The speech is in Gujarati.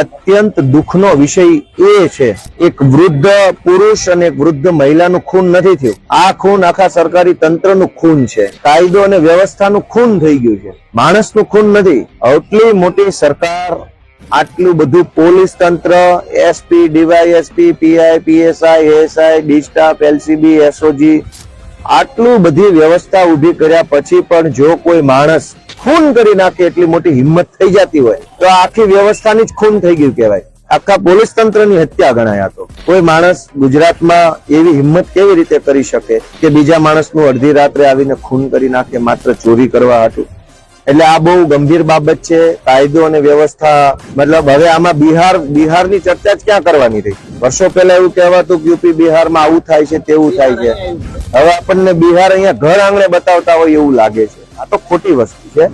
અત્યંત દુઃખનો વિષય એ છે, એક વૃદ્ધ પુરુષ અને એક વૃદ્ધ મહિલાનું ખૂન નથી થયું. આ ખૂન આખા સરકારી તંત્રનું ખૂન છે. કાયદો અને વ્યવસ્થાનું ખૂન થઈ ગયું છે. માણસનું ખૂન નથી. આટલી મોટી સરકાર, આટલું બધું પોલીસ તંત્ર, SP, DYSP, PI, PSI, ASI D staff LCB, SOG, આટલું બધી વ્યવસ્થા ઊભી કર્યા પછી પણ જો કોઈ માણસ ખૂન કરી નાખે એટલી મોટી હિંમત થઈ જતી હોય, તો આખી વ્યવસ્થાની જ ખૂન થઈ ગયું કહેવાય. આખા પોલીસ તંત્રની હત્યા ગણાય આ તો. કોઈ માણસ ગુજરાતમાં એવી હિંમત કેવી રીતે કરી શકે કે બીજા માણસનું અડધી રાત્રે આવીને ખૂન કરી નાખે, માત્ર ચોરી કરવા હતું એટલે આ બહુ ગંભીર બાબત છે. કાયદો અને વ્યવસ્થા, મતલબ હવે આમાં બિહાર, બિહારની ચર્ચા જ ક્યાં કરવાની રહી? વર્ષો પહેલા એવું કહેવાતું કે યુપી બિહારમાં આવું થાય છે, તેવું થાય છે. હવે આપણને બિહાર અહીંયા ઘર આંગણે બતાવતા હોય એવું લાગે છે. આ તો ખોટી વસ્તુ છે.